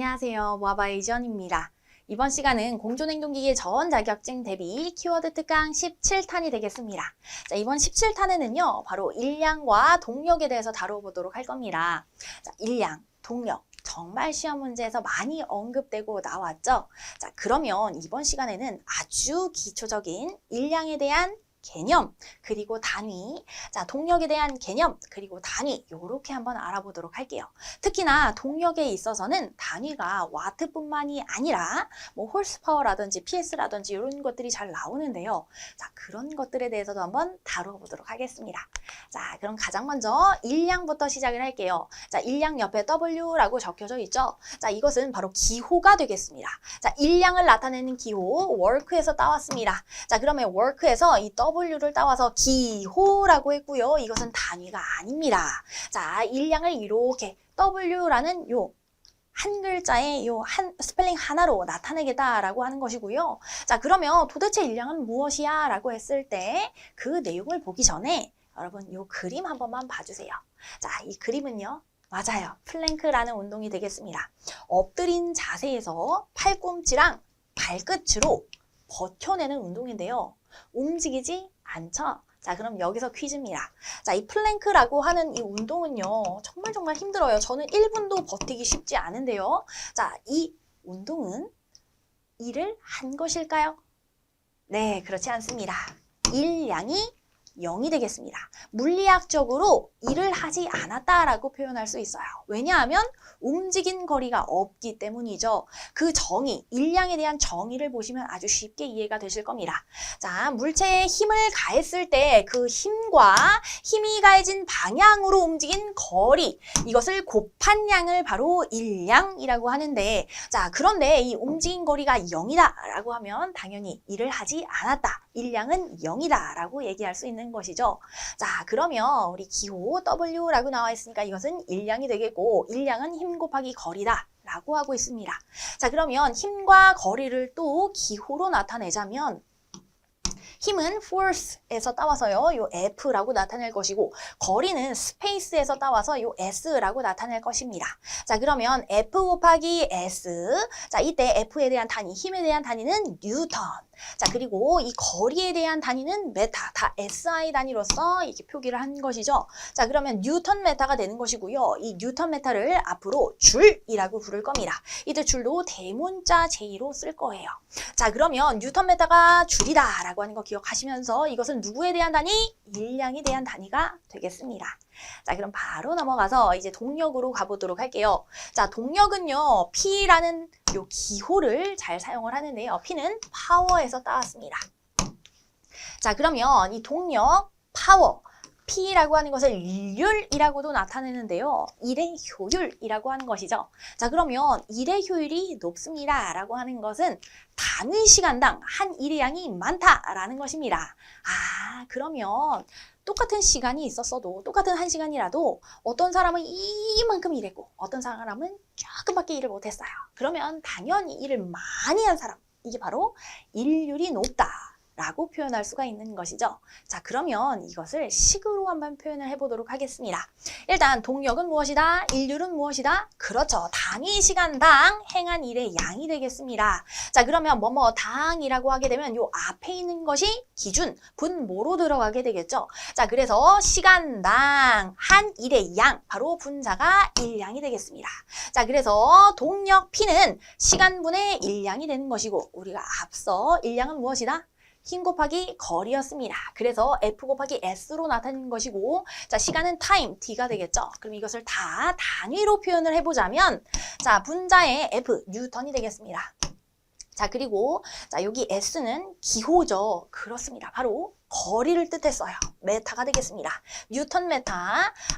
안녕하세요. 모아바의 이지연입니다. 이번 시간은 공존행동기계 저원 자격증 대비 키워드 특강 17탄이 되겠습니다. 자, 이번 17탄에는요, 바로 일량과 동력에 대해서 다뤄보도록 할 겁니다. 자, 일량, 동력. 정말 시험 문제에서 많이 언급되고 나왔죠? 자, 그러면 이번 시간에는 아주 기초적인 일량에 대한 개념, 그리고 단위, 자, 동력에 대한 개념, 그리고 단위, 요렇게 한번 알아보도록 할게요. 특히나 동력에 있어서는 단위가 와트뿐만이 아니라 뭐 홀스파워라든지 PS라든지 이런 것들이 잘 나오는데요. 자, 그런 것들에 대해서도 한번 다뤄보도록 하겠습니다. 자, 그럼 가장 먼저 일량부터 시작을 할게요. 자, 일량 옆에 W라고 적혀져 있죠. 자, 이것은 바로 기호가 되겠습니다. 자, 일량을 나타내는 기호, work에서 따왔습니다. 자, 그러면 work에서 이 W 를 따와서 기호라고 했고요. 이것은 단위가 아닙니다. 자, 일량을 이렇게 W라는 요 한 글자의 요 한 스펠링 하나로 나타내겠다라고 하는 것이고요. 자, 그러면 도대체 일량은 무엇이야? 라고 했을 때 그 내용을 보기 전에 여러분 요 그림 한 번만 봐주세요. 자, 이 그림은요. 맞아요. 플랭크라는 운동이 되겠습니다. 엎드린 자세에서 팔꿈치랑 발끝으로 버텨내는 운동인데요. 움직이지 않죠? 자, 그럼 여기서 퀴즈입니다. 자, 이 플랭크라고 하는 이 운동은요, 정말 정말 힘들어요. 저는 1분도 버티기 쉽지 않은데요. 자, 이 운동은 일을 한 것일까요? 네, 그렇지 않습니다. 일량이 0이 되겠습니다. 물리학적으로 일을 하지 않았다라고 표현할 수 있어요. 왜냐하면 움직인 거리가 없기 때문이죠. 그 정의, 일량에 대한 정의를 보시면 아주 쉽게 이해가 되실 겁니다. 자, 물체에 힘을 가했을 때 그 힘과 힘이 가해진 방향으로 움직인 거리, 이것을 곱한 양을 바로 일량이라고 하는데, 자, 그런데 이 움직인 거리가 0이다 라고 하면 당연히 일을 하지 않았다. 일량은 0이다 라고 얘기할 수 있는 것이죠. 자, 그러면 우리 기호 W라고 나와 있으니까 이것은 일량이 되겠고, 일량은 힘 곱하기 거리다. 라고 하고 있습니다. 자, 그러면 힘과 거리를 또 기호로 나타내자면 힘은 force에서 따와서요. 요 F라고 나타낼 것이고 거리는 space에서 따와서 요 S라고 나타낼 것입니다. 자, 그러면 F 곱하기 S. 자, 이때 F에 대한 단위, 힘에 대한 단위는 뉴턴. 자, 그리고 이 거리에 대한 단위는 메타. 다 SI 단위로서 이렇게 표기를 한 것이죠. 자, 그러면 뉴턴 메타가 되는 것이고요. 이 뉴턴 메타를 앞으로 줄이라고 부를 겁니다. 이때 줄도 대문자 J로 쓸 거예요. 자, 그러면 뉴턴 메타가 줄이다라고 하는 거 기억하시면서 이것은 누구에 대한 단위? 일량에 대한 단위가 되겠습니다. 자, 그럼 바로 넘어가서 이제 동력으로 가보도록 할게요. 자, 동력은요, P라는 요 기호를 잘 사용을 하는데요. P는 파워에서 따왔습니다. 자, 그러면 이 동력, 파워, P라고 하는 것을 일률이라고도 나타내는데요. 일의 효율이라고 하는 것이죠. 자, 그러면 일의 효율이 높습니다. 라고 하는 것은 단위 시간당 한 일의 양이 많다라는 것입니다. 아, 그러면 똑같은 시간이 있었어도 똑같은 한 시간이라도 어떤 사람은 이만큼 일했고 어떤 사람은 조금밖에 일을 못했어요. 그러면 당연히 일을 많이 한 사람, 이게 바로 일률이 높다. 라고 표현할 수가 있는 것이죠. 자, 그러면 이것을 식으로 한번 표현을 해보도록 하겠습니다. 일단 동력은 무엇이다? 일률은 무엇이다? 그렇죠. 단위 시간당 행한 일의 양이 되겠습니다. 자, 그러면 뭐뭐 당이라고 하게 되면 요 앞에 있는 것이 기준, 분모로 들어가게 되겠죠. 자, 그래서 시간당 한 일의 양, 바로 분자가 일량이 되겠습니다. 자, 그래서 동력 P는 시간분의 일량이 되는 것이고 우리가 앞서 일량은 무엇이다? 힘 곱하기 거리였습니다. 그래서 F 곱하기 S로 나타낸 것이고 자 시간은 타임 T가 되겠죠. 그럼 이것을 다 단위로 표현을 해보자면 자 분자의 F 뉴턴이 되겠습니다. 자 그리고 자 여기 S는 기호죠. 그렇습니다. 바로 거리를 뜻했어요. 메타가 되겠습니다. 뉴턴 메타.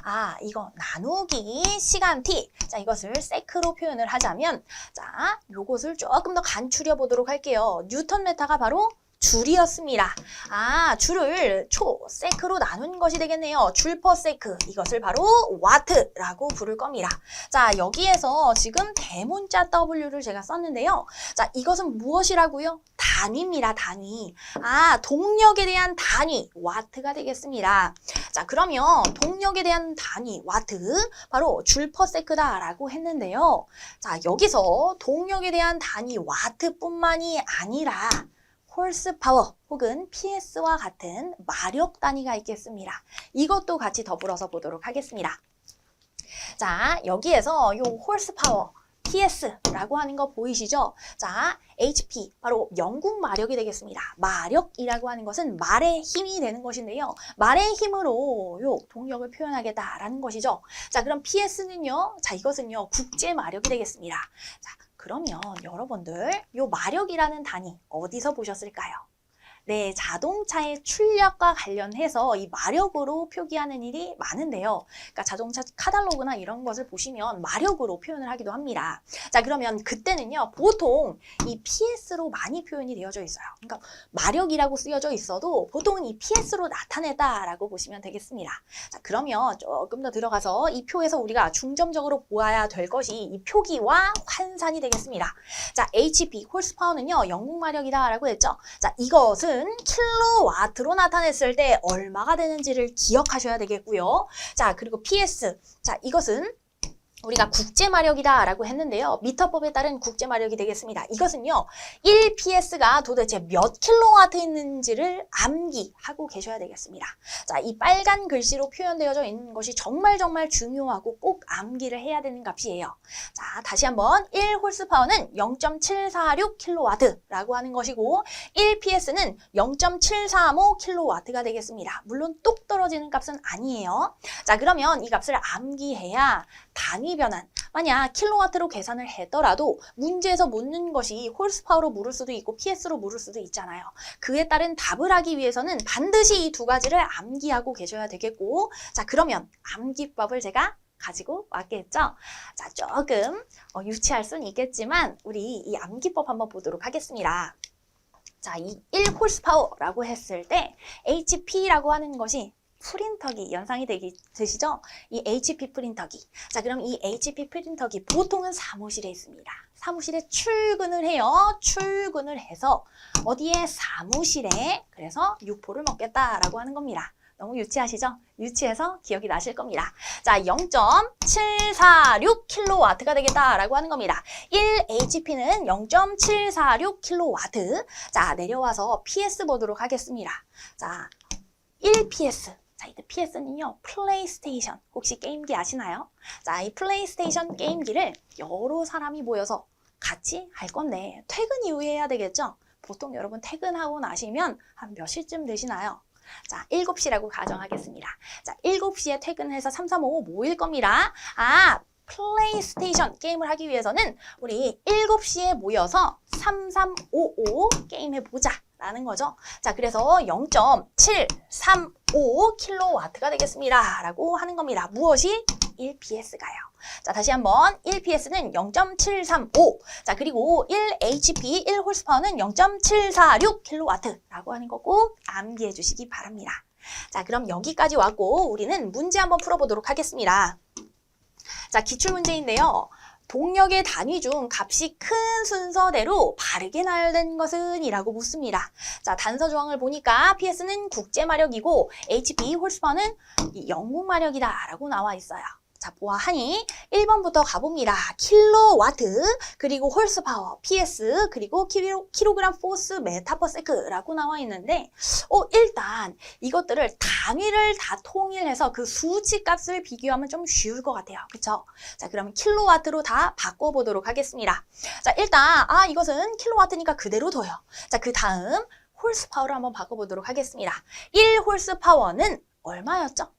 아, 이거 나누기 시간 t. 자, 이것을 세크로 표현을 하자면 자, 요것을 조금 더 간추려 보도록 할게요. 뉴턴 메타가 바로 줄이었습니다. 아, 줄을 초, 세크로 나눈 것이 되겠네요. 줄 퍼 세크. 이것을 바로 와트라고 부를 겁니다. 자, 여기에서 지금 대문자 W를 제가 썼는데요. 자, 이것은 무엇이라고요? 단위입니다, 단위. 아, 동력에 대한 단위, 와트가 되겠습니다. 자, 그러면 동력에 대한 단위, 와트, 바로 줄 퍼 세크다라고 했는데요. 자, 여기서 동력에 대한 단위, 와트뿐만이 아니라 홀스 파워 혹은 PS와 같은 마력 단위가 있겠습니다. 이것도 같이 더불어서 보도록 하겠습니다. 자, 여기에서 요 홀스 파워 PS라고 하는 거 보이시죠? 자, HP, 바로 영국 마력이 되겠습니다. 마력이라고 하는 것은 말의 힘이 되는 것인데요. 말의 힘으로 요 동력을 표현하겠다라는 것이죠. 자, 그럼 PS는요? 자, 이것은요, 국제 마력이 되겠습니다. 자, 그러면 여러분들 요 마력이라는 단위 어디서 보셨을까요? 네, 자동차의 출력과 관련해서 이 마력으로 표기하는 일이 많은데요. 그러니까 자동차 카탈로그나 이런 것을 보시면 마력으로 표현을 하기도 합니다. 자, 그러면 그때는요, 보통 이 PS로 많이 표현이 되어져 있어요. 그러니까 마력이라고 쓰여져 있어도 보통은 이 PS로 나타냈다라고 보시면 되겠습니다. 자, 그러면 조금 더 들어가서 이 표에서 우리가 중점적으로 보아야 될 것이 이 표기와 환산이 되겠습니다. 자, HP, 홀스파워는요, 영국 마력이다라고 했죠. 자, 이것은 킬로와트로 나타냈을 때 얼마가 되는지를 기억하셔야 되겠고요. 자, 그리고 PS. 자, 이것은 우리가 국제마력이다라고 했는데요. 미터법에 따른 국제마력이 되겠습니다. 이것은요. 1ps가 도대체 몇 킬로와트 있는지를 암기하고 계셔야 되겠습니다. 자, 이 빨간 글씨로 표현되어져 있는 것이 정말 정말 중요하고 꼭 암기를 해야 되는 값이에요. 자, 다시 한번 1홀스파워는 0.746 킬로와트라고 하는 것이고 1ps는 0.735 킬로와트가 되겠습니다. 물론 똑 떨어지는 값은 아니에요. 자, 그러면 이 값을 암기해야 단위 변환, 만약 킬로와트로 계산을 했더라도 문제에서 묻는 것이 홀스파워로 물을 수도 있고 PS로 물을 수도 있잖아요. 그에 따른 답을 하기 위해서는 반드시 이 두 가지를 암기하고 계셔야 되겠고 자 그러면 암기법을 제가 가지고 왔겠죠? 자 조금 어, 유치할 수는 있겠지만 우리 이 암기법 한번 보도록 하겠습니다. 자, 이 1홀스파워라고 했을 때 HP라고 하는 것이 프린터기 연상이 되기 되시죠? 이 HP 프린터기. 자, 그럼 이 HP 프린터기 보통은 사무실에 있습니다. 사무실에 출근을 해요. 출근을 해서 어디에 사무실에 그래서 육포를 먹겠다라고 하는 겁니다. 너무 유치하시죠? 유치해서 기억이 나실 겁니다. 자, 0.746kW가 되겠다라고 하는 겁니다. 1HP는 0.746kW. 자, 내려와서 PS 보도록 하겠습니다. 자, 1PS. 자, 이때 PS는요, 플레이스테이션. 혹시 게임기 아시나요? 자, 이 플레이스테이션 게임기를 여러 사람이 모여서 같이 할 건데, 퇴근 이후에 해야 되겠죠? 보통 여러분 퇴근하고 나시면 한 몇 시쯤 되시나요? 자, 7시라고 가정하겠습니다. 자, 7시에 퇴근해서 3, 3, 5 모일 겁니다. 아, 플레이스테이션 게임을 하기 위해서는 우리 7시에 모여서 3355 게임 해보자. 라는 거죠. 자, 그래서 0.735kW가 되겠습니다. 라고 하는 겁니다. 무엇이? 1ps가요. 자, 다시 한번 1ps는 0.735. 자, 그리고 1hp 1홀스파워는 0.746kW라고 하는 거꼭 암기해 주시기 바랍니다. 자, 그럼 여기까지 왔고 우리는 문제 한번 풀어보도록 하겠습니다. 자, 기출 문제인데요. 동력의 단위 중 값이 큰 순서대로 바르게 나열된 것은? 이라고 묻습니다. 자, 단서 조항을 보니까 PS는 국제 마력이고 HP 홀스파워는 영국 마력이다 라고 나와 있어요. 자, 보아하니 1번부터 가봅니다. 킬로와트, 그리고 홀스파워, PS, 그리고 킬로, 킬로그램 포스 메타퍼세크라고 나와 있는데 어, 일단 이것들을 단위를 다 통일해서 그 수치 값을 비교하면 좀 쉬울 것 같아요. 그쵸? 자, 그럼 킬로와트로 다 바꿔보도록 하겠습니다. 자, 일단 아, 이것은 킬로와트니까 그대로 둬요. 자, 그 다음 홀스파워로 한번 바꿔보도록 하겠습니다. 1홀스파워는 얼마였죠?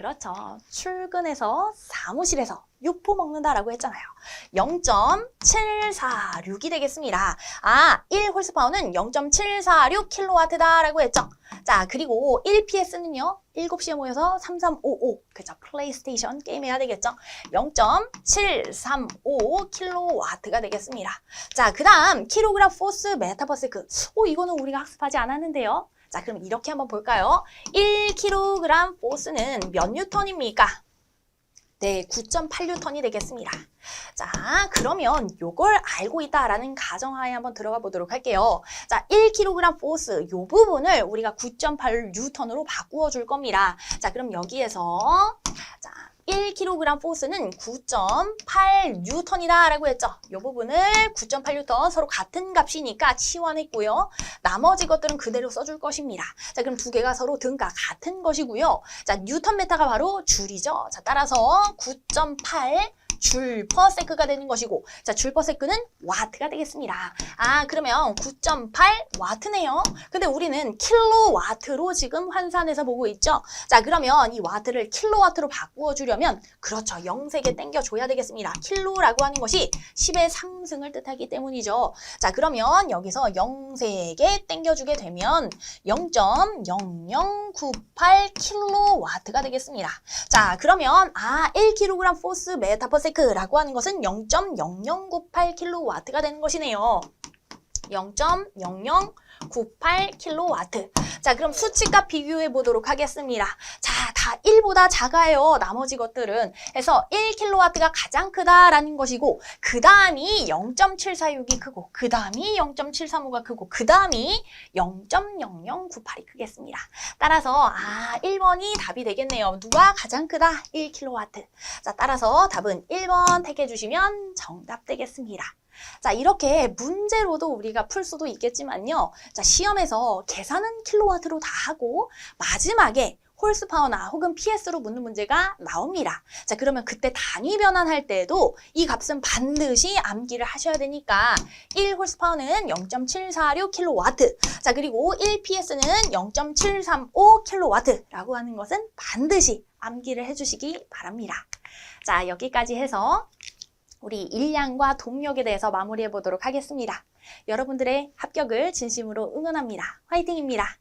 그렇죠. 출근해서 사무실에서 육포 먹는다라고 했잖아요. 0.746이 되겠습니다. 아, 1홀스파워는 0.746kW다라고 했죠. 자, 그리고 1PS는요. 7시에 모여서 3355. 그죠. 플레이스테이션 게임 해야 되겠죠. 0.735kW가 되겠습니다. 자, 그 다음 킬로그램 포스 메타퍼세크. 오, 이거는 우리가 학습하지 않았는데요. 자, 그럼 이렇게 한번 볼까요? 1kg 포스는 몇 뉴턴입니까? 네, 9.8뉴턴이 되겠습니다. 자, 그러면 요걸 알고 있다라는 가정하에 한번 들어가 보도록 할게요. 자, 1kg 포스 요 부분을 우리가 9.8뉴턴으로 바꾸어 줄 겁니다. 자, 그럼 여기에서 자, 1kg 포스는 9.8뉴턴이다 라고 했죠. 이 부분을 9.8뉴턴 서로 같은 값이니까 치환했고요. 나머지 것들은 그대로 써줄 것입니다. 자 그럼 두 개가 서로 등가 같은 것이고요. 자 뉴턴 메타가 바로 줄이죠. 자 따라서 9.8 줄 퍼세크가 되는 것이고 자 줄 퍼세크는 와트가 되겠습니다. 아 그러면 9.8 와트네요. 근데 우리는 킬로와트로 지금 환산해서 보고 있죠. 자 그러면 이 와트를 킬로와트로 바꾸어 주려면 그렇죠. 0세개 땡겨 줘야 되겠습니다. 킬로라고 하는 것이 10의 상승을 뜻하기 때문이죠. 자 그러면 여기서 0세개 땡겨 주게 되면 0.0098 킬로와트가 되겠습니다. 자 그러면 아 1kg 포스 메타 퍼 세크라고 하는 것은 0.0098킬로와트가 되는 것이네요. 0.0098킬로와트. 자, 그럼 수치값 비교해 보도록 하겠습니다. 자, 다 1보다 작아요. 나머지 것들은. 해서 1킬로와트가 가장 크다라는 것이고, 그 다음이 0.746이 크고, 그 다음이 0.735가 크고, 그 다음이 0.0098이 크겠습니다. 따라서, 아, 1번이 답이 되겠네요. 누가 가장 크다? 1킬로와트. 자, 따라서 답은 1번 택해 주시면 정답 되겠습니다. 자, 이렇게 문제로도 우리가 풀 수도 있겠지만요. 자, 시험에서 계산은 킬로와트로 다 하고 마지막에 홀스파워나 혹은 PS로 묻는 문제가 나옵니다. 자, 그러면 그때 단위 변환할 때도 이 값은 반드시 암기를 하셔야 되니까 1 홀스파워는 0.746kW. 자, 그리고 1PS는 0.735kW라고 하는 것은 반드시 암기를 해주시기 바랍니다. 자, 여기까지 해서 우리 일량과 동력에 대해서 마무리해 보도록 하겠습니다. 여러분들의 합격을 진심으로 응원합니다. 화이팅입니다.